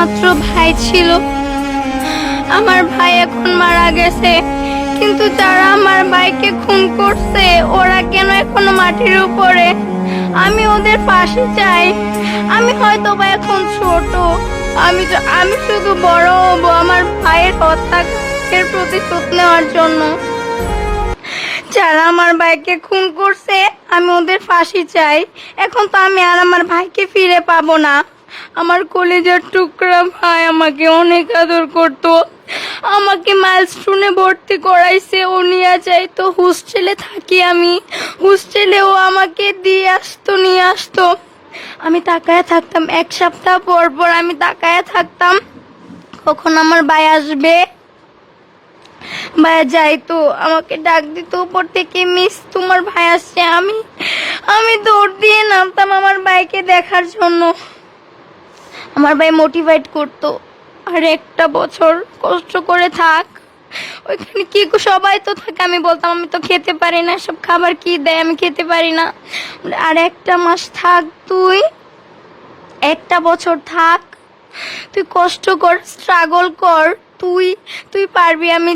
একমাত্র ভাই ছিল। আমার ভাই এখন মারা গেছে, কিন্তু যারা আমার ভাইকে খুন করছে, ওরা কেন এখনও মাটির উপরে? আমি ওদের পাশে চাই। আমি হয়তো বা এখন ছোট। আমি আমি শুধু বড় হব আমার ভাইয়ের হত্যার প্রতিশোধ নেওয়ার জন্য। যারা আমার ভাইকে খুন করছে, আমি ওদের ফাঁসি চাই। এখন তো আমি আর আমার ভাইকে ফিরে পাবো না। কলেজের টুকরা ভাই আমাকে অনেক আদর করতো। আমাকে মাইলস্টোনে ভর্তি করাইছে, ও নিয়ে যাইতো। হোস্টেলে থাকি আমি। হোস্টেলেও আমাকে দিয়ে আসতো, নিয়ে আসতো। আমি তাকায় থাকতাম। এক সপ্তাহ পর পর আমি তাকায় থাকতাম। কখন আমার ভাই আসবে? ভাইয়া যাইতো। আমাকে ডাক দিত, উপর থেকে, মিস, তোমার ভাই আসছে। আমি আমি দৌড় দিয়ে নামতাম আমার ভাইকে দেখার জন্য। আমার ভাই মোটিভেট করতো। আর একটা বছর কষ্ট করে থাক, ওইখানে কি সবাই তো থাকে, আমি বলতাম, আমি তো খেতে পারি না, সব খাবার কি দেয়, আমি খেতে পারি না। আর একটা মাস থাক তুই, একটা বছর থাক, তুই কষ্ট কর স্ট্রাগল কর, তুই তুই পারবি, আমি